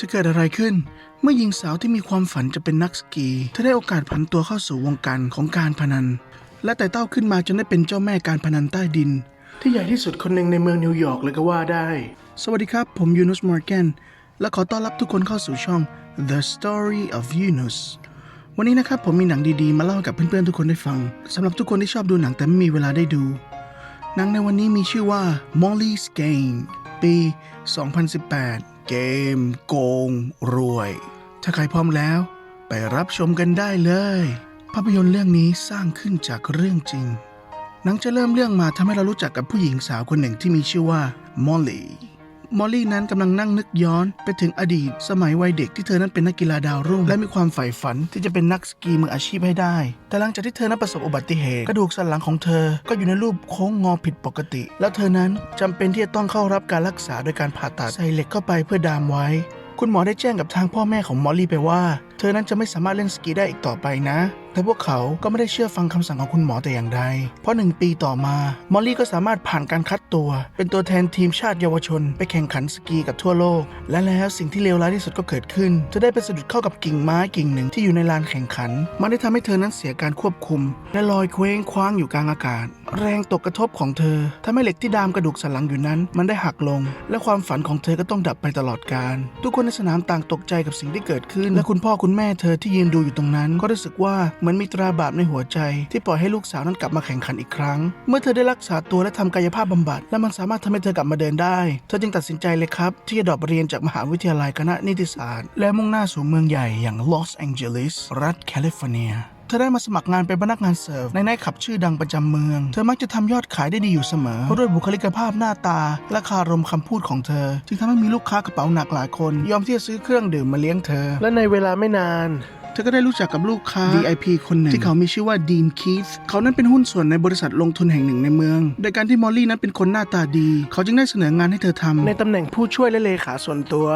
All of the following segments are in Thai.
จะเกิดอะไรขึ้น เมื่อหญิงสาวที่มีความฝันจะเป็นนักสกีเธอได้โอกาสผันตัวเข้าสู่วงการของการพนัน และแต่เต้าขึ้นมาจนได้เป็นเจ้าแม่การพนันใต้ดิน ที่ใหญ่ที่สุดคนหนึ่งในเมืองนิวยอร์กเลยก็ว่าได้ สวัสดีครับ ผมยูนุสมอร์แกนและขอต้อนรับทุกคนเข้าสู่ช่อง The Story of Yunus วันนี้นะครับผมมีหนังดีๆ มาเล่ากับเพื่อนๆทุกคนได้ฟังสำหรับทุกคนที่ชอบดูหนังแต่ไม่มีเวลาได้ดูหนังในวันนี้มีชื่อว่า Molly's Game ปี 2018 เกม โกง รวย ถ้าใครพร้อมแล้ว ไปรับชมกันได้เลย ภาพยนตร์เรื่องนี้สร้างขึ้นจากเรื่องจริง หนังจะเริ่มเรื่องมาทำให้เรารู้จักกับผู้หญิงสาวคนหนึ่งที่มีชื่อว่ามอลลี่ มอลลี่นั้นกำลังนั่งนึกย้อนไปถึงอดีต สมัยวัยเด็กที่เธอนั้นเป็นนักกีฬาดาวรุ่ง และมีความใฝ่ฝันที่จะเป็นนักสกีมืออาชีพให้ได้ แต่หลังจากที่เธอนั้นประสบอุบัติเหตุกระดูกสันหลังของเธอ ก็อยู่ในรูปโค้งงอผิดปกติ แล้วเธอนั้นจำเป็นที่จะต้องเข้ารับการรักษาโดยการผ่าตัดใส่เหล็กเข้าไปเพื่อดามไว้ คุณหมอได้แจ้งกับทางพ่อแม่ของมอลลี่ไปว่า เธอนั้นจะไม่สามารถเล่นสกีได้อีกต่อไปนะ แต่พวกเขาก็ไม่ได้เชื่อฟังคำสั่งของคุณหมอแต่อย่างใด เพราะหนึ่งปีต่อมา มอลลี่ก็สามารถผ่านการคัดตัว เป็นตัวแทนทีมชาติเยาวชน ไปแข่งขันสกีกับทั่วโลก และแล้วสิ่งที่เลวร้ายที่สุดก็เกิดขึ้น เธอได้ไปสะดุดเข้ากับกิ่งไม้กิ่งหนึ่งที่อยู่ในลานแข่งขัน มันได้ทำให้เธอนั้นเสียการควบคุม และลอยเคว้งคว้างอยู่กลางอากาศ แรงตกกระทบของเธอทำให้เหล็กที่ดามกระดูกสันหลังอยู่นั้น มันได้หักลง และความฝันของเธอก็ต้องดับไปตลอดกาลทุกคนในสนามต่างตกใจกับสิ่งที่เกิดขึ้น และคุณพ่อคุณแม่เธอที่ยืนดูอยู่ตรงนั้น ก็รู้สึกว่าเหมือนมีตราบาปในหัวใจ ที่ปล่อยให้ลูกสาวนั้นกลับมาแข่งขันอีกครั้ง เมื่อเธอได้รักษาตัวและทำกายภาพบำบัด และมันสามารถทำให้เธอกลับมาเดินได้ เธอจึงตัดสินใจเลยครับ ที่จะดรอปเรียนจากมหาวิทยาลัยคณะนิติศาสตร์ และมุ่งหน้าสู่เมืองใหญ่อย่างลอสแองเจลิสรัฐแคลิฟอร์เนีย เธอได้มาสมัครงานเป็นพนักงานเสิร์ฟในไนท์คลับชื่อดังประจำเมือง เธอมักจะทำยอดขายได้ดีอยู่เสมอเพราะด้วยบุคลิกภาพหน้าตา และคารมคำพูดของเธอ จึงทำให้มีลูกค้ากระเป๋าหนักหลายคน ยอมที่จะซื้อเครื่องดื่มมาเลี้ยงเธอ และในเวลาไม่นานเธอก็ได้รู้จักกับลูกค้า VIP คนหนึ่ง ที่เขามีชื่อว่าดีนคีธเขานั้นเป็นหุ้นส่วนในบริษัทลงทุนแห่งหนึ่งในเมือง โดยการที่มอลลี่นั้นเป็นคนหน้าตาดี เขาจึงได้เสนองานให้เธอทำในตำแหน่งผู้ช่วยและเลขาส่วนตัว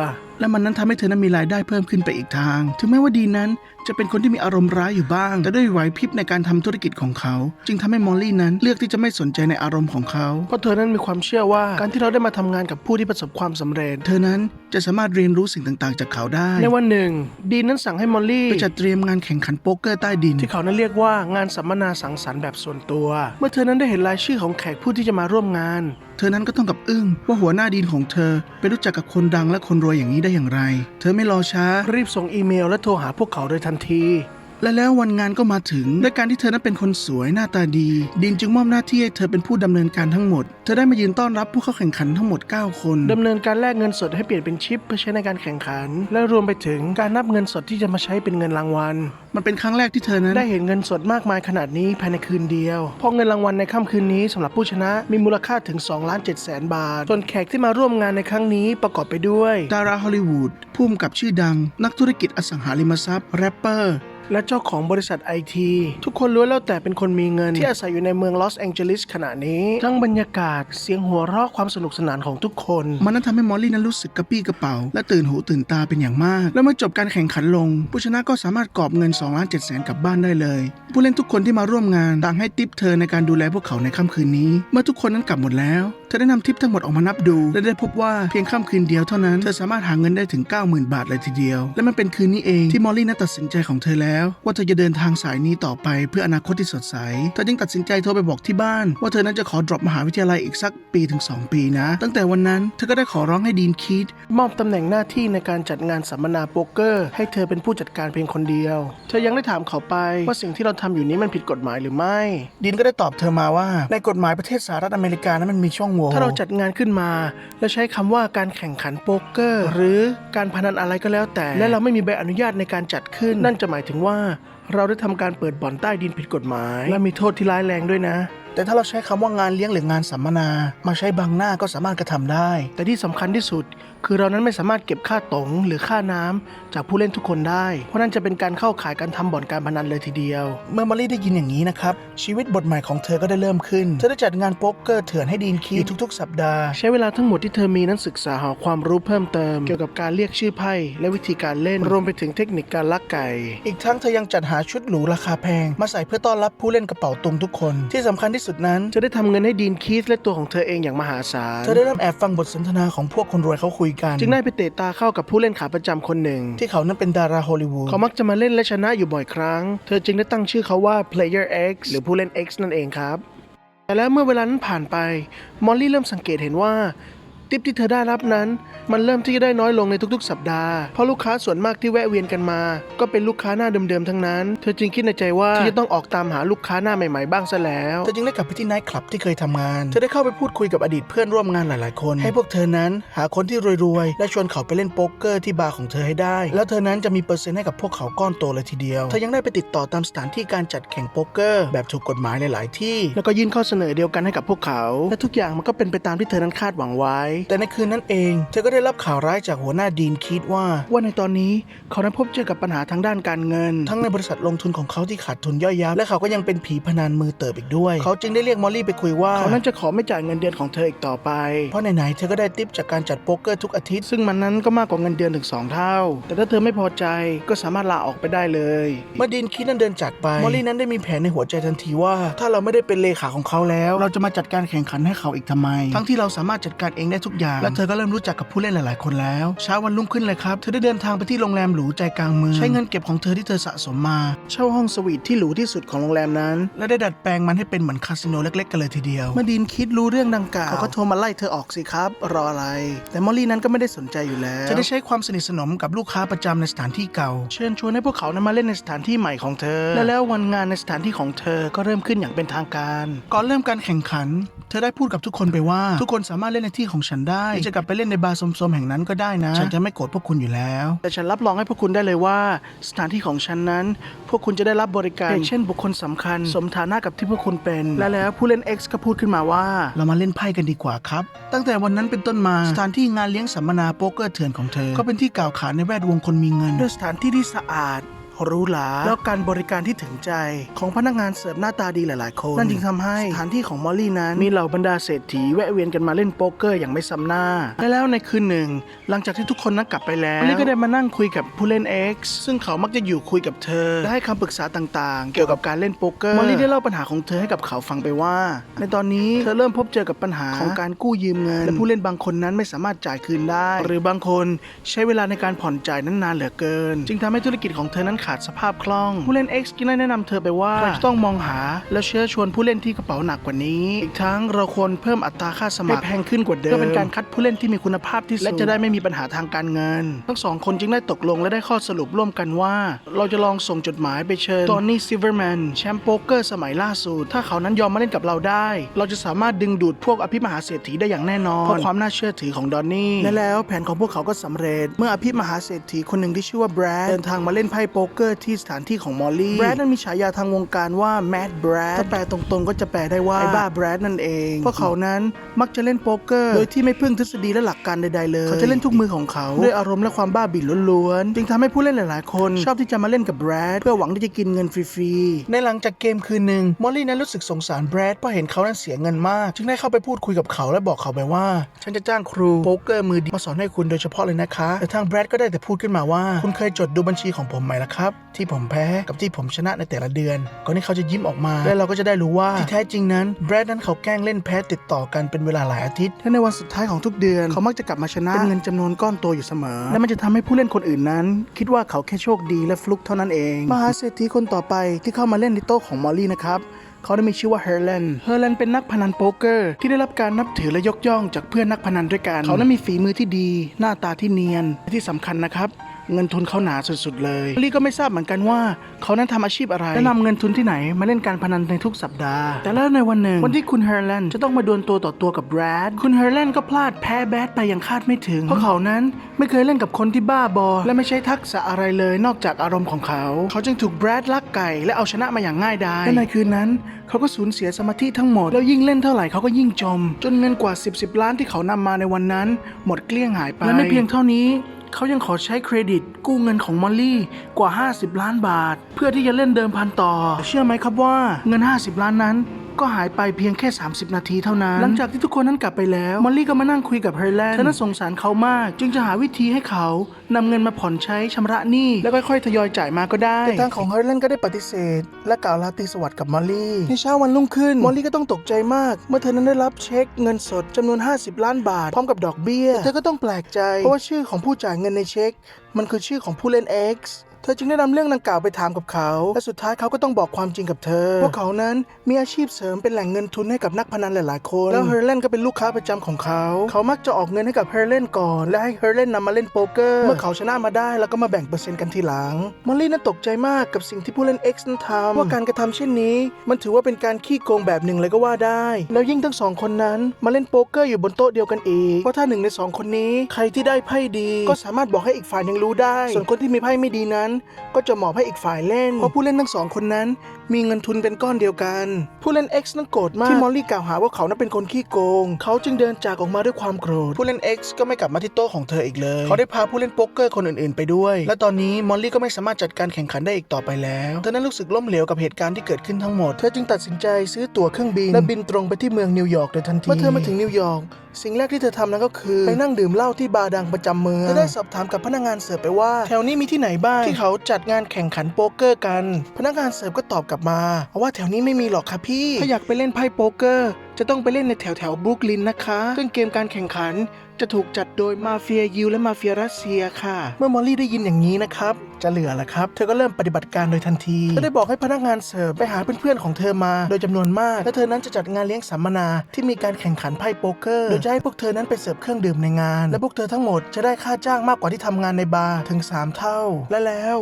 และมันนั้นทำให้เธอนั้นมีรายได้เพิ่มขึ้นไปอีกทาง ถึงแม้ว่าดีนนั้นจะเป็นคนที่มีอารมณ์ร้ายอยู่บ้าง แต่ด้วยไหวพริบในการทำธุรกิจของเขา จึงทำให้มอลลี่นั้นเลือกที่จะไม่สนใจในอารมณ์ของเขา เพราะเธอนั้นมีความเชื่อว่าการที่เราได้มาทำงานกับผู้ที่ประสบความสำเร็จ เธอนั้นจะสามารถเรียนรู้สิ่งต่างๆ จากเขาได้ ในวันหนึ่ง ดีนนั้นสั่งให้มอลลี่ไปจัดเตรียมงานแข่งขันโป๊กเกอร์ใต้ดิน ที่เขานั้นเรียกว่างานสัมมนาสังสรรค์แบบส่วนตัว เมื่อเธอนั้นได้เห็นรายชื่อของแขกผู้ที่จะมาร่วมงานเธอนั้นก็ต้องกับอึ้งว่าหัวหน้าดีนของเธอ ไปรู้จักกับคนดังและคนรวยอย่างนี้ได้อย่างไร เธอไม่รอช้ารีบส่งอีเมลและโทรหาพวกเขาโดยทันที และแล้ววันงานก็มาถึงด้วยการที่เธอนั้นเป็นคนสวยหน้าตาดี ดินจึงมอบหน้าที่ให้เธอเป็นผู้ดำเนินการทั้งหมด เธอได้มายืนต้อนรับผู้เข้าแข่งขันทั้งหมด 9 คนดำเนินการแลกเงินสดให้เปลี่ยนเป็นชิปเพื่อใช้ในการแข่งขัน และรวมไปถึงการนับเงินสดที่จะมาใช้เป็นเงินรางวัล มันเป็นครั้งแรกที่เธอนั้นได้เห็นเงินสดมากมายขนาดนี้ภายในคืนเดียว เพราะเงินรางวัลในค่ำคืนนี้สำหรับผู้ชนะมีมูลค่าถึง2ล้าน7แสนบาท ส่วนแขกที่มาร่วมงานในครั้งนี้ประกอบไปด้วยดาราฮอลลีวูดผู้กำกับชื่อดัง นักธุรกิจอสังหาริมทรัพย์แรปเปอร์ และเจ้าของบริษัทไอทีทุกคนล้วนแล้วแต่เป็นคนมีเงิน ที่อาศัยอยู่ในเมืองลอสแองเจลิสขณะนี้ ทั้งบรรยากาศเสียงหัวเราะความสนุกสนานของทุกคน มันนั้นทำให้มอลลี่นั้นรู้สึกกระปี้กระเป๋า และตื่นหูตื่นตาเป็นอย่างมาก และเมื่อจบการแข่งขันลง ผู้ชนะก็สามารถกอบเงิน2ล้าน7แสนกลับบ้านได้เลย ผู้เล่นทุกคนที่มาร่วมงานต่างให้ทิปเธอในการดูแลพวกเขาในค่ำคืนนี้ เมื่อทุกคนนั้นกลับหมดแล้วเธอได้นำทิปทั้งหมดออกมานับดู และได้พบว่าเพียงค่ำคืนเดียวเท่านั้นเธอสามารถหาเงินได้ถึง 90,000 บาทเลยทีเดียว และมันเป็นคืนนี้เองที่มอลลี่นั้นตัดสินใจของเธอแล้วว่าเธอจะเดินทางสายนี้ต่อไปเพื่ออนาคตที่สดใส เธอจึงตัดสินใจโทรไปบอกที่บ้าน ว่าเธอนั้นจะขอดรอปมหาวิทยาลัยอีกสักปีถึง 2 ปีนะ ตั้งแต่วันนั้นเธอก็ได้ขอร้องให้ดีนคีดมอบตำแหน่งหน้าที่ในการจัดงานสัมมนาโป๊กเกอร์ ให้เธอเป็นผู้จัดการเพียงคนเดียว เธอยังได้ถามเขาไปว่าสิ่งที่เราทำอยู่นี้มันผิดกฎหมายหรือไม่ ดินก็ได้ตอบเธอมาว่า ในกฎหมายประเทศสหรัฐอเมริกานั้นมันมีช่องโหว่ถ้าเราจัดงานขึ้นมา แล้วใช้คำว่าการแข่งขันโป๊กเกอร์ หรือการพนันอะไรก็แล้วแต่ และเราไม่มีใบอนุญาตในการจัดขึ้น นั่นจะหมายถึงว่าเราได้ทำการเปิดบ่อนใต้ดินผิดกฎหมาย และมีโทษที่ร้ายแรงด้วยนะ แต่ถ้าเราใช้คำว่างานเลี้ยงหรืองานสัมมนา มาใช้บังหน้าก็สามารถกระทำได้ แต่ที่สำคัญที่สุด คือเรานั้นไม่สามารถเก็บค่าตงหรือค่าน้ำจากผู้เล่นทุกคนได้ เพราะนั่นจะเป็นการเข้าข่ายการทำบ่อนการพนันเลยทีเดียว เมื่อมารีได้ยินอย่างนี้นะครับ ชีวิตบทใหม่ของเธอก็ได้เริ่มขึ้น เธอได้จัดงานโป๊กเกอร์เถื่อนให้ดีนคีทุกๆ สัปดาห์ ใช้เวลาทั้งหมดที่เธอมีนั้นศึกษาหาความรู้เพิ่มเติม เกี่ยวกับการเรียกชื่อไพ่และวิธีการเล่นรวมไปถึงเทคนิคการลักไก่ อีกทั้งเธอยังจัดหาชุดหรูราคาแพง มาใส่เพื่อต้อนรับผู้เล่นกระเป๋าตุงทุกคนที่สำคัญที่สุดนั้นเธอได้ทำเงินให้ดีนคีธและตัวของเธอเองอย่างมหาศาลเธอได้เริ่มแอบฟังบทสนทนาของพวกคนรวยเขาคุยกัน จึงได้ไปเตะตาเข้ากับผู้เล่นขาประจำคนหนึ่ง ที่เขานั้นเป็นดาราฮอลลีวูดเขามักจะมาเล่นและชนะอยู่บ่อยครั้ง เธอจึงได้ตั้งชื่อเขาว่า Player X หรือผู้เล่น X นั่นเองครับแต่แล้วเมื่อเวลานั้นผ่านไป มอลลี่เริ่มสังเกตเห็นว่า ทิปที่เธอได้รับนั้น มันเริ่มที่จะได้น้อยลงในทุกๆ สัปดาห์ เพราะลูกค้าส่วนมากที่แวะเวียนกันมา ก็เป็นลูกค้าหน้าเดิมๆทั้งนั้น เธอจึงคิดในใจว่าที่จะต้องออกตามหาลูกค้าหน้าใหม่ๆบ้างซะแล้วเธอจึงได้กลับไปที่ไนท์คลับที่เคยทำงาน เธอได้เข้าไปพูดคุยกับอดีตเพื่อนร่วมงานหลายๆ คน ให้พวกเธอนั้นหาคนที่รวยๆและชวนเขาไปเล่นโป๊กเกอร์ที่บาร์ของเธอให้ได้ แล้วเธอนั้นจะมีเปอร์เซ็นต์ให้กับพวกเขาก้อนโตเลยทีเดียว เธอยังได้ไปติดต่อตามสถานที่การจัดแข่งโป๊กเกอร์ แบบถูกกฎหมายหลาย ๆ ที่ แล้วก็ยื่นข้อเสนอเดียวกันให้กับพวกเขา และทุกอย่างมันก็เป็นไปตามที่เธอนั้นคาดหวังไว้แต่ในคืนนั้นเอง เธอก็ได้รับข่าวร้ายจากหัวหน้าดีนคิดว่าว่าในตอนนี้เขานั้นพบเจอกับปัญหาทางด้านการเงิน ทั้งในบริษัทลงทุนของเขาที่ขาดทุนย่อยยับและเขาก็ยังเป็นผีพนันมือเติบอีกด้วย เขาจึงได้เรียกมอลลี่ไปคุยว่าเขานั้นจะขอไม่จ่ายเงินเดือนของเธออีกต่อไป เพราะไหนๆเธอก็ได้ติปจากการจัดโป๊กเกอร์ทุกอาทิตย์ ซึ่งมันนั้นก็มากกว่าเงินเดือนถึงสองเท่า แต่ถ้าเธอไม่พอใจก็สามารถลาออกไปได้เลยเมื่อดีนคิดนั้นเดินจากไปมอลลี่นั้นได้มีแผนในหัวใจทันทีว่า ถ้าเราไม่ได้เป็นเลขาของเขาแล้ว เราจะมาจัดการแข่งขันให้เขาอีกทำไม ทั้งที่เราสามารถจัดการเองได้ทุกอย่าง และเธอก็เริ่มรู้จักกับผู้เล่นหลาย ๆ คนแล้ว เช้าวันรุ่งขึ้นเลยครับเธอได้เดินทางไปที่โรงแรมหรูใจกลางเมืองใช้เงินเก็บของเธอที่เธอสะสมมา เช่าห้องสวีทที่หรูที่สุดของโรงแรมนั้น และได้ดัดแปลงมันให้เป็นเหมือนคาสิโนเล็ก ๆ กันเลยทีเดียวเมื่อดีนคิดรู้เรื่องดังกล่าวเขาก็โทรมาไล่เธอออกสิครับ รออะไร แต่มอลลี่นั้นก็ไม่ได้สนใจอยู่แล้วจะได้ใช้ความสนิทสนมกับลูกค้าประจำในสถานที่เก่า เชิญชวนให้พวกเขานั้นมาเล่นในสถานที่ใหม่ของเธอ และแล้ววันงานในสถานที่ของเธอก็เริ่มขึ้นอย่างเป็นทางการ ก่อนเริ่มการแข่งขัน เธอได้พูดกับทุกคนไปว่า ทุกคนสามารถเล่นในที่ของฉันได้หรือจะกลับไปเล่นในบาร์สมๆแห่งนั้นก็ได้นะ ฉันจะไม่โกรธพวกคุณอยู่แล้ว แต่ฉันรับรองให้พวกคุณได้เลยว่า สถานที่ของฉันนั้น พวกคุณจะได้รับบริการอย่างเช่นบุคคลสำคัญ สมฐานะกับที่พวกคุณเป็น และแล้วผู้เล่น X ก็พูดขึ้นมาว่า เรามาเล่นไพ่กันดีกว่าครับ ตั้งแต่วันนั้นเป็นต้นมาสถานที่งานเลี้ยงสัมมนาโป๊กเกอร์เถื่อนของเธอ ก็เป็นที่กล่าวขานในแวดวงคนมีเงินด้วยสถานที่ที่สะอาดห รูหราแล้วการบริการที่ถึงใจ ของพนักงานเสิร์ฟหน้าตาดีหลาย ๆ คน นั่นจึงทำให้สถานที่ของมอลลี่นั้น มีเหล่าบรรดาเศรษฐีแวะเวียนกันมาเล่นโป๊กเกอร์อย่างไม่ซ้ำหน้า และแล้วในคืนหนึ่ง หลังจากที่ทุกคนนั้นกลับไปแล้วมอลลี่ก็ได้มานั่งคุยกับผู้เล่น X ซึ่งเขามักจะอยู่คุยกับเธอและให้คำปรึกษาต่าง ๆ เกี่ยวกับการเล่นโป๊กเกอร์มอลลี่ได้เล่าปัญหาของเธอให้กับเขาฟังไปว่า ในตอนนี้เธอเริ่มพบเจอกับปัญหาของการกู้ยืมเงินและผู้เล่นบางคนนั้นไม่สามารถจ่ายคืนได้ หรือบางคนใช้เวลาในการผ่อนจ่ายนั้นนานเหลือเกิน จึงทำให้ธุรกิจของเธอนั้นขาดสภาพคล่อง ผู้เล่น X จึงได้แนะนำเธอไปว่าเราจะต้องมองหา และเชื้อชวนผู้เล่นที่กระเป๋าหนักกว่านี้ อีกทั้งเราควรเพิ่มอัตราค่าสมัครให้แพงขึ้นกว่าเดิมเพื่อเป็นการคัดผู้เล่นที่มีคุณภาพที่สุดและจะได้ไม่มีปัญหาทางการเงิน ทั้งสองคนจึงได้ตกลงและได้ข้อสรุปร่วมกันว่า เราจะลองส่งจดหมายไปเชิญตอนนี่ซิเวอร์แมนแชมป์โป๊กเกอร์สมัยล่าสุดถ้าเขานั้นยอมมาเล่นกับเราได้ เราจะสามารถดึงดูดพวกอภิมหาเศรษฐีได้อย่างแน่นอนเพราะความน่าเชื่อถือของดอนนี่และแล้วแผนของพวกเขาก็สำเร็จ เมื่ออภิมหาเศรษฐีคนหนึ่งที่ชื่อว่าแบรดเดินทางมาเล่นไพ่โป๊กเกอร์ที่สถานที่ของมอลลี่แบรดนั้นมีฉายาทางวงการว่าแมดแบรดถ้าแปลตรงๆ ก็จะแปลได้ว่าไอ้บ้าแบรดนั่นเองพวกเขานั้นมักจะเล่นโป๊กเกอร์ โดยที่ไม่พึ่งทฤษฎีและหลักการใดๆเลย เขาจะเล่นทุกมือของเขา ด้วยอารมณ์และความบ้าบิ่นล้วนๆ จึงทำให้ผู้เล่นหลายๆ คน ชอบที่จะมาเล่นกับแบรดเพื่อหวังที่จะกินเงินฟรีๆ ในหลังจากเกมคืนหนึ่งมอลลี่นั้นรู้สึกสงสารแบรดเพราะเห็นเขานั้นเสียเงินมาก จึงได้เข้าไปพูดคุยกับเขาและบอกเขาไปว่า ฉันจะจ้างครูโป๊กเกอร์มือดีมาสอนให้คุณโดยเฉพาะเลยนะคะ แต่ทางแบรดก็ได้แต่พูดขึ้นมาว่า คุณเคยจดดูบัญชีของผมไหมล่ะครับ ที่ผมแพ้กับที่ผมชนะในแต่ละเดือน ก่อนที่เขาจะยิ้มออกมา และเราก็จะได้รู้ว่าที่แท้จริงนั้นแบรดนั้นเขาแกล้งเล่นแพ้ติดต่อกันเป็นเวลาหลายอาทิตย์และในวันสุดท้ายของทุกเดือน เขามักจะกลับมาชนะเป็นเงินจำนวนก้อนโตอยู่เสมอ และมันจะทำให้ผู้เล่นคนอื่นนั้น คิดว่าเขาแค่โชคดีและฟลุกเท่านั้นเองมหาเศรษฐีคนต่อไปที่เข้ามาเล่นในโต๊ะของมอลลี่นะครับเขาได้มีชื่อว่าเฮอร์แลนเฮอร์แลนเป็นนักพนันโป๊กเกอร์ ที่ได้รับการนับถือและยกย่องจากเพื่อนนักพนันด้วยกัน เขานั้นมีฝีมือที่ดี หน้าตาที่เนียน ที่สำคัญนะครับ เงินทุนเขาหนาสุดๆเลยลี่ก็ไม่ทราบเหมือนกันว่าเขานั้นทำอาชีพอะไรและนำเงินทุนที่ไหนมาเล่นการพนันในทุกสัปดาห์ แต่แล้วในวันหนึ่งวันที่คุณเฮอร์แลนด์จะต้องมาดวลตัวต่อตัวกับแบรดคุณเฮอร์แลนด์ก็พลาดแพ้แบดไปอย่างคาดไม่ถึง เพราะเขานั้นไม่เคยเล่นกับคนที่บ้าบอ และไม่ใช่ทักษะอะไรเลยนอกจากอารมณ์ของเขา เขาจึงถูกแบรดลักไก่และเอาชนะมาอย่างง่ายดายและในคืนนั้น เขาก็สูญเสียสมาธิทั้งหมดแล้วยิ่งเล่นเท่าไหร่เขาก็ยิ่งจม จนเงินกว่า 10บสล้านที่เขานำมาในวันนั้น หมดเกลี้ยงหายไปและไม่เพียงเท่านี้ เขายังขอใช้เครดิต กู้เงินของมอลลี่กว่า 50 ล้านบาท เพื่อที่จะเล่นเดิมพันต่อ เชื่อไหมครับว่าเงิน 50 ล้านนั้น ก็หายไปเพียงแค่ 30 นาทีเท่านั้น หลังจากที่ทุกคนนั้นกลับไปแล้ว มอลลี่ก็มานั่งคุยกับเฮอร์แลนด์เธอนั้นสงสารเขามาก จึงจะหาวิธีให้เขานำเงินมาผ่อนใช้ชำระหนี้ แล้วค่อยๆทยอยจ่ายมาก็ได้ แต่ทางของเฮอร์แลนด์ก็ได้ปฏิเสธ และกล่าวลาตรีสวัสดิ์กับมอลลี่ ในเช้าวันรุ่งขึ้น มอลลี่ก็ต้องตกใจมาก เมื่อเธอนั้นได้รับเช็คเงินสดจำนวน 50 ล้านบาท พร้อมกับดอกเบี้ย เธอก็ต้องแปลกใจ เพราะว่าชื่อของผู้จ่ายเงินในเช็ค มันคือชื่อของผู้เล่น X เธอจึงได้นำเรื่องดังกล่าวไปถามกับเขา และสุดท้ายเขาก็ต้องบอกความจริงกับเธอพวกเขานั้นมีอาชีพเสริมเป็นแหล่งเงินทุนให้กับนักพนันหลายๆ คน แล้วเฮอร์เลนก็เป็นลูกค้าประจำของเขา เขามักจะออกเงินให้กับเฮอร์เลนก่อน และให้เฮอร์เลนนำมาเล่นโป๊กเกอร์ เมื่อเขาชนะมาได้แล้วก็มาแบ่งเปอร์เซ็นต์กันทีหลัง มอลลี่นั้นตกใจมากกับสิ่งที่ผู้เล่น X นั้นทำว่าการกระทำเช่นนี้ มันถือว่าเป็นการขี้โกงแบบหนึ่งเลยก็ว่าได้ แล้วยิ่งทั้งสองคนนั้นมาเล่นโป๊กเกอร์อยู่บนโต๊ะเดียวกันอีกเพราะถ้าหนึ่งในสองคนนี้ใครที่ได้ไพ่ดี ก็สามารถบอกให้อีกฝ่ายหนึ่งรู้ได้ ส่วนคนที่มีไพ่ไม่ดีนั้นก็จะมอบให้อีกฝ่ายเล่น เพราะผู้เล่นทั้งสองคนนั้นมีเงินทุนเป็นก้อนเดียวกัน ผู้เล่น X นั้นโกรธมากที่มอลลี่กล่าวหาว่าเขานั้นเป็นคนขี้โกง เขาจึงเดินจากออกมาด้วยความโกรธ ผู้เล่น X ก็ไม่กลับมาที่โต๊ะของเธออีกเลย เขาได้พาผู้เล่นโป๊กเกอร์คนอื่นๆไปด้วย และตอนนี้มอลลี่ก็ไม่สามารถจัดการแข่งขันได้อีกต่อไปแล้ว เธอนั้นรู้สึกล้มเหลวกับเหตุการณ์ที่เกิดขึ้นทั้งหมด เธอจึงตัดสินใจซื้อตั๋วเครื่องบินและบินตรงไปที่เมืองนิวยอร์กโดยทันที เมื่อเธอมาถึงนิวยอร์กสิ่งแรกที่เธอทำนั้นก็คือไปนั่งดื่มเหล้าที่บาร์ดังประจำเมืองเธอได้สอบถามกับพนักงานเสิร์ฟไปว่า แถวนี้มีที่ไหนบ้างที่เขาจัดงานแข่งขันโป๊กเกอร์กัน พนักงานเสิร์ฟก็ตอบกลับมาว่าแถวนี้ไม่มีหรอกครับพี่ ถ้าอยากไปเล่นไพ่โป๊กเกอร์ จะต้องไปเล่นในแถวแถวบรุกลินนะคะ ซึ่งเกมการแข่งขันจะถูกจัดโดยมาเฟียยิวและมาเฟียรัสเซียค่ะ เมื่อมอลลี่ได้ยินอย่างนี้นะครับ จะเหลือละครับ เธอก็เริ่มปฏิบัติการโดยทันทีเธอได้บอกให้พนักงานเสิร์ฟไปหาเพื่อนๆของเธอมา โดยจำนวนมาก และเธอนั้นจะจัดงานเลี้ยงสัมมนาที่มีการแข่งขันไพ่โป๊กเกอร์ โดยจะให้พวกเธอนั้นไปเสิร์ฟเครื่องดื่มในงาน และพวกเธอทั้งหมดจะได้ค่าจ้างมากกว่าที่ทำงานในบาร์ถึง 3 เท่า และแล้ว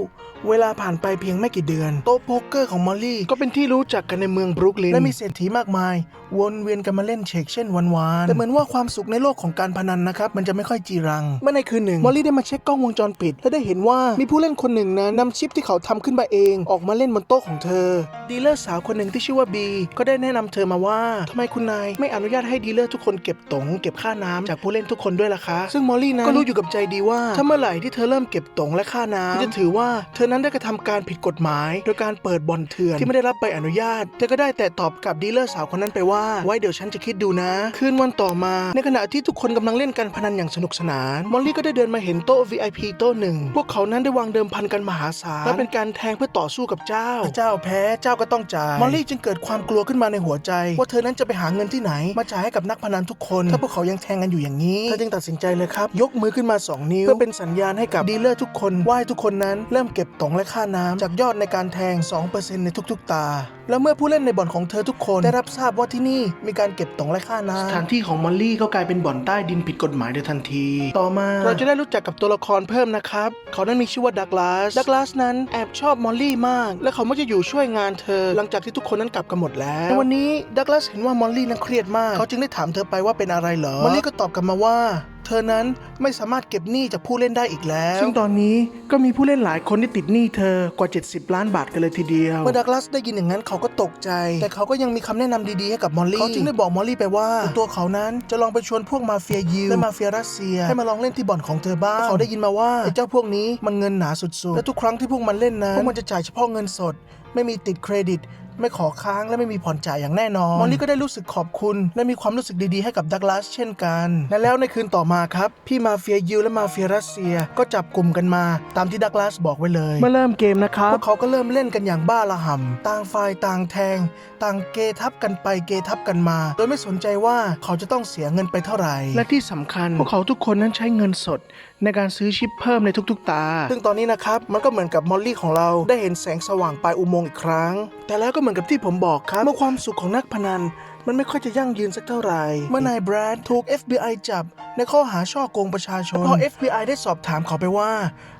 เวลาผ่านไปเพียงไม่กี่เดือน โต๊ะโป๊กเกอร์ของมอลลี่ก็เป็นที่รู้จักกันในเมืองบรุกลินและมีเศรษฐีมากมาย วนเวียนกันมาเล่นเชกเช่นวันวานๆแต่เหมือนว่าความสุขในโลกของการพนันนะครับ มันจะไม่ค่อยจีรัง เมื่อในคืนหนึ่งมอลลี่ได้มาเช็คกล้องวงจรปิด และได้เห็นว่ามีผู้เล่นคนหนึ่งนั้นนำชิปที่เขาทำขึ้นมาเองออกมาเล่นบนโต๊ะของเธอดีลเลอร์สาวคนหนึ่งที่ชื่อว่าบีก็ได้แนะนำเธอมาว่าทำไมคุณนายไม่อนุญาตให้ดีลเลอร์ทุกคนเก็บตงเก็บค่าน้ำจากผู้เล่นทุกคนด้วยล่ะคะซึ่งมอลลี่นั้นก็รู้อยู่กับใจดีว่าถ้าเมื่อไหร่ที่เธอเริ่มเก็บตงและค่าน้ำจะถือว่าเธอนั้นได้กระทำการผิดกฎหมาย โดยการเปิดบ่อนเถื่อนที่ไม่ได้รับใบอนุญาต เธอก็ได้แต่ตอบกับดีลเลอร์สาวคนนั้นไปว่า ไว้เดี๋ยวฉันจะคิดดูนะ คืนวันต่อมา ในขณะที่ทุกคนกำลังเล่นการพนันอย่างสนุกสนาน มอลลี่ก็ได้เดินมาเห็นโต๊ะ VIP โต๊ะหนึ่ง พวกเขานั้นได้วางเดิมพันกันมหาศาล และเป็นการแทงเพื่อต่อสู้กับเจ้าถ้า เจ้าแพ้ เจ้าก็ต้องจ่าย มอลลี่จึงเกิดความกลัวขึ้นมาในหัวใจ ว่าเธอนั้นจะไปหาเงินที่ไหน มาจ่ายให้กับนักพนันทุกคน ถ้าพวกเขายังแทงกันอยู่อย่างนี้ เธอจึงตัดสินใจเลยครับ ยกมือขึ้นมา 2 นิ้ว เพื่อเป็นสัญญาณให้กับดีลเลอร์ทุกคนว่าให้ทุกคนนั้นเริ่มเก็บตงและค่าน้ำจากยอดในการแทง 2%ในทุกๆ ตา แล้วเมื่อผู้เล่นในบ่อนของเธอทุกคนได้รับทราบว่าที่นี่มีการเก็บตงและค่าน้ำสถานที่ของมอลลี่ก็กลายเป็นบ่อนใต้ดินผิดกฎหมายโดยทันที ต่อมาเราจะได้รู้จักกับตัวละครเพิ่มนะครับ เขานั้นมีชื่อว่าดักลาสดักลาสนั้นแอบชอบมอลลี่มาก และเขามักจะอยู่ช่วยงานเธอ หลังจากที่ทุกคนนั้นกลับกันหมดแล้วในวันนี้ดักลาสเห็นว่ามอลลี่นั้นเครียดมาก เขาจึงได้ถามเธอไปว่าเป็นอะไรเหรอมอลลี่ก็ตอบกลับมาว่าเธอนั้นไม่สามารถเก็บหนี้จากผู้เล่นได้อีกแล้ว ซึ่งตอนนี้ก็มีผู้เล่นหลายคนที่ติดหนี้เธอกว่า 70 ล้านบาทกันเลยทีเดียว เมื่อดักลาสได้ยินอย่างนั้นเขาก็ตกใจ แต่เขาก็ยังมีคำแนะนำดีๆให้กับมอลลี่ เขาจึงได้บอกมอลลี่ไปว่า ตัวเขานั้นจะลองไปชวนพวกมาเฟียยิวและมาเฟียรัสเซีย ให้มาลองเล่นที่บ่อนของเธอบ้าง เขาได้ยินมาว่าไอ้เจ้าพวกนี้มันเงินหนาสุดๆ และทุกครั้งที่พวกมันเล่นนั้นพวกมันจะจ่ายเฉพาะเงินสด ไม่มีติดเครดิต ไม่ขอค้างและไม่มีผ่อนจ่ายอย่างแน่นอนมอลลี่ก็ได้รู้สึกขอบคุณ และมีความรู้สึกดีๆให้กับดักลาสเช่นกัน และแล้วในคืนต่อมาครับ พี่มาเฟียยิวและมาเฟียรัสเซียก็จับกลุ่มกันมา ตามที่ดักลาสบอกไว้เลย เมื่อเริ่มเกมนะครับพวกเขาก็เริ่มเล่นกันอย่างบ้าระห่ำต่างฝ่ายต่างแทง ต่างเกทับกันไปเกทับกันมา โดยไม่สนใจว่าเขาจะต้องเสียเงินไปเท่าไหร่ และที่สำคัญพวกเขาทุกคนนั้นใช้เงินสด ในการซื้อชิปเพิ่มในทุกๆ ตา ซึ่งตอนนี้นะครับ มันก็เหมือนกับมอลลี่ของเราได้เห็นแสงสว่างปลายอุโมงค์อีกครั้ง แต่แล้วก็เหมือนกับที่ผมบอกครับเมื่อความสุขของนักพนัน มันไม่ค่อยจะยั่งยืนสักเท่าไหร่ เมื่อนายแบรดถูก FBI จับ ในข้อหาช่อโกงประชาชนพอ FBI ได้สอบถามเขาไปว่า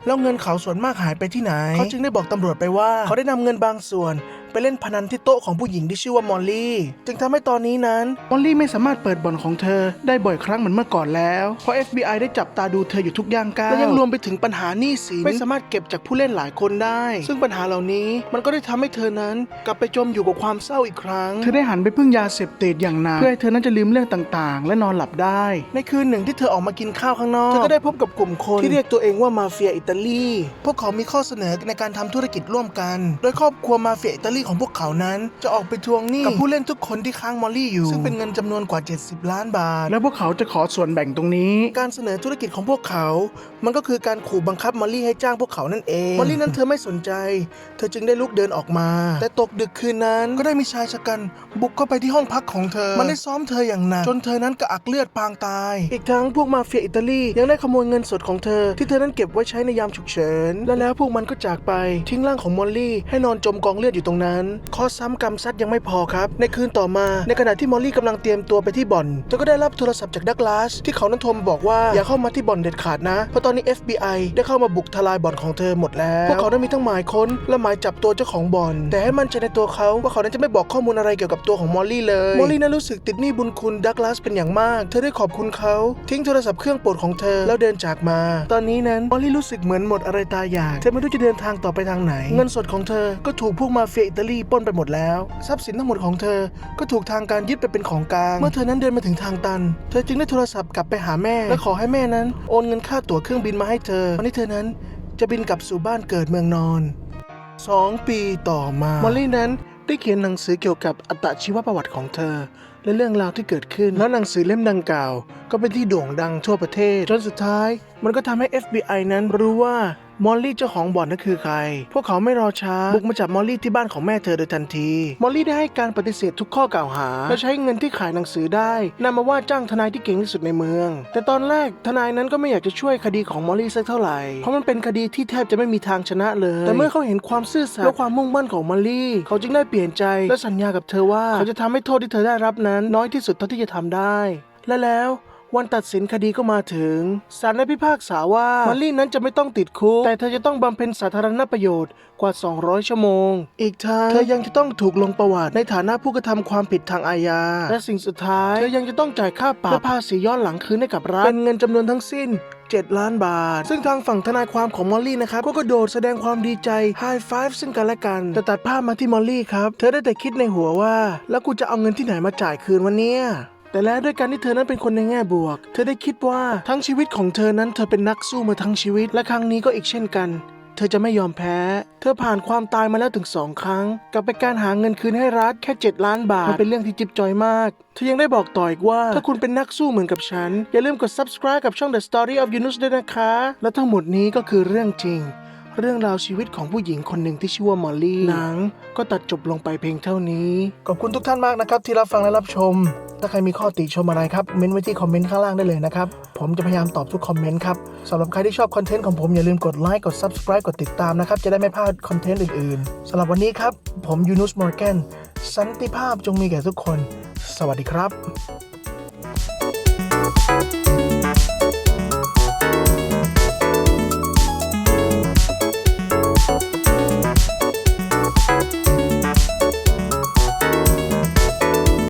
แล้วเงินเขาส่วนมากหายไปที่ไหน เขาจึงได้บอกตำรวจไปว่า เขาได้นำเงินบางส่วน ไปเล่นพนันที่โต๊ะของผู้หญิงที่ชื่อว่ามอลลี่ จึงทำให้ตอนนี้นั้นมอลลี่ไม่สามารถเปิดบ่อนของเธอได้บ่อยครั้งเหมือนเมื่อก่อนแล้ว เพราะ FBI ได้จับตาดูเธออยู่ทุกย่างก้าวและยังรวมไปถึงปัญหาหนี้สินไม่สามารถเก็บจากผู้เล่นหลายคนได้ ซึ่งปัญหาเหล่านี้มันก็ได้ทำให้เธอนั้น กลับไปจมอยู่กับความเศร้าอีกครั้ง เธอได้หันไปพึ่งยาเสพติดอย่างหนักเพื่อให้เธอนั้นจะลืมเรื่องต่างๆ และนอนหลับได้ ในคืนหนึ่งที่เธอออกมากินข้าวข้างนอกเธอก็ได้พบกับกลุ่มคนที่เรียกตัวเองว่ามาเฟียอิตาตาลี พวกเขามีข้อเสนอในการทำธุรกิจร่วมกัน โดยครอบครัวมาเฟียอิตาลีของพวกเขานั้น จะออกไปทวงหนี้กับผู้เล่นทุกคนที่ค้างมอลลี่อยู่ ซึ่งเป็นเงินจำนวนกว่า 70 ล้านบาท และพวกเขาจะขอส่วนแบ่งตรงนี้ การเสนอธุรกิจของพวกเขา มันก็คือการขู่บังคับมอลลี่ให้จ้างพวกเขานั่นเองมอลลี่นั้นเธอไม่สนใจ เธอจึงได้ลุกเดินออกมา แต่ตกดึกคืนนั้นก็ได้มีชายชะกัน บุกเข้าไปที่ห้องพักของเธอ มันได้ซ้อมเธออย่างหนักจนเธอนั้นกระอักเลือดปางตาย อีกทั้งพวกมาเฟียอิตาลียังได้ขโมยเงินสดของเธอ ที่เธอนั้นเก็บไว้ใช้ในยามฉุกเฉิน และแล้วพวกมันก็จากไปทิ้งร่างของมอลลี่ให้นอนจมกองเลือดอยู่ตรงนั้นข้อซ้ำกรรมซัดยังไม่พอครับ ในคืนต่อมา ในขณะที่มอลลี่กำลังเตรียมตัวไปที่บ่อนเธอก็ได้รับโทรศัพท์จากดักลาสที่เขานั้นโทรมาบอกว่าอย่าเข้ามาที่บ่อนเด็ดขาดนะ เพราะตอนนี้ FBI ได้เข้ามาบุกทลายบ่อนของเธอหมดแล้ว พวกเขาได้มีทั้งหมายค้นและหมายจับตัวเจ้าของบ่อน แต่ให้มั่นใจในตัวเขาว่าเขานั้นจะไม่บอกข้อมูลอะไรเกี่ยวกับตัวของมอลลี่เลย มอลลี่นั้นรู้สึกติดหนี้บุญคุณดักลาสเป็นอย่างมาก เธอได้ขอบคุณเขา ทิ้งโทรศัพท์เครื่องโปรดของเธอแล้วเดินจากมา ตอนนี้นั้นมอลลี่รู้สึกเหมือนหมดอะไรตายอยาก เธอไม่รู้จะเดินทางต่อไปทางไหน เงินสดของเธอก็ถูกพวกมาเฟียอิตาลีปล้นไปหมดแล้ว ทรัพย์สินทั้งหมดของเธอก็ถูกทางการยึดไปเป็นของกลาง เมื่อเธอนั้นเดินมาถึงทางตัน เธอจึงได้โทรศัพท์กลับไปหาแม่ และขอให้แม่นั้นโอนเงินค่าตั๋วเครื่องบินมาให้เธอวันนี้เธอนั้นจะบินกลับสู่บ้านเกิดเมืองนอนสองปีต่อมามอลลี่นั้นได้เขียนหนังสือเกี่ยวกับอัตชีวประวัติของเธอ และเรื่องราวที่เกิดขึ้น แล้วหนังสือเล่มดังกล่าว ก็เป็นที่โด่งดังทั่วประเทศ จนสุดท้าย มันก็ทำให้ FBI นั้นรู้ว่า มอลลี่เจ้าของบ่อนนั้นคือใคร พวกเขาไม่รอช้า บุกมาจับมอลลี่ที่บ้านของแม่เธอโดยทันที มอลลี่ได้ให้การปฏิเสธทุกข้อกล่าวหา และใช้เงินที่ขายหนังสือได้นำมาว่าจ้างทนายที่เก่งที่สุดในเมือง แต่ตอนแรกทนายนั้นก็ไม่อยากจะช่วยคดีของมอลลี่สักเท่าไหร่ เพราะมันเป็นคดีที่แทบจะไม่มีทางชนะเลย แต่เมื่อเขาเห็นความซื่อสัตย์และความมุ่งมั่นของมอลลี่ เขาจึงได้เปลี่ยนใจและสัญญากับเธอว่าเขาจะทำให้โทษที่เธอได้รับนั้น น้อยที่สุดเท่าที่จะทำได้ และแล้ว วันตัดสินคดีก็มาถึงศาลได้พิพากษาว่ามอลลี่นั้นจะไม่ต้องติดคุก แต่เธอจะต้องบำเพ็ญสาธารณประโยชน์กว่า 200 ชั่วโมง อีกทั้งเธอยังจะต้องถูกลงประวัติในฐานะผู้กระทำความผิดทางอาญา และสิ่งสุดท้าย เธอยังจะต้องจ่ายค่าปรับและภาษีย้อนหลังคืนให้กับรัฐเป็นเงินจำนวนทั้งสิ้น7 ล้านบาท ซึ่งทางฝั่งทนายความของมอลลี่นะครับก็กระโดดแสดงความดีใจไฮไฟฟ์ซึ่งกันและกัน แต่ตัดภาพมาที่มอลลี่ครับ เธอได้แต่คิดในหัวว่า แล้วกูจะเอาเงินที่ไหนมาจ่ายคืนวันเนี้ย แต่แล้วด้วยการที่เธอนั้นเป็นคนในแง่บวก เธอได้คิดว่าทั้งชีวิตของเธอนั้นเธอเป็นนักสู้มาทั้งชีวิต และครั้งนี้ก็อีกเช่นกัน เธอจะไม่ยอมแพ้ เธอผ่านความตายมาแล้วถึงสองครั้ง กับไปการหาเงินคืนให้รัฐแค่ 7 ล้านบาทมันเป็นเรื่องที่จิบจอยมาก เธอยังได้บอกต่ออีกว่า ถ้าคุณเป็นนักสู้เหมือนกับฉัน อย่าลืมกด subscribe กับช่อง The Story of Yunus ด้วยนะคะ และทั้งหมดนี้ก็คือเรื่องจริง เรื่องราวชีวิตของผู้หญิงคนหนึ่งที่ชื่อว่ามอลลี่หนัง ก็ตัดจบลงไปเพียงเท่านี้ ขอบคุณทุกท่านมากนะครับ ที่รับฟังและรับชม ถ้าใครมีข้อติชมอะไรครับเม้นไว้ที่คอมเมนต์ข้างล่างได้เลยนะครับ ผมจะพยายามตอบทุกคอมเมนต์ครับสำหรับใครที่ชอบคอนเทนต์ของผมอย่าลืมกดไลค์กด Subscribe กดติดตามนะครับจะได้ไม่พลาดคอนเทนต์อื่นๆสำหรับวันนี้ครับผมยูนุสมอร์แกนสันติภาพจงมีแก่ทุกคน สวัสดีครับ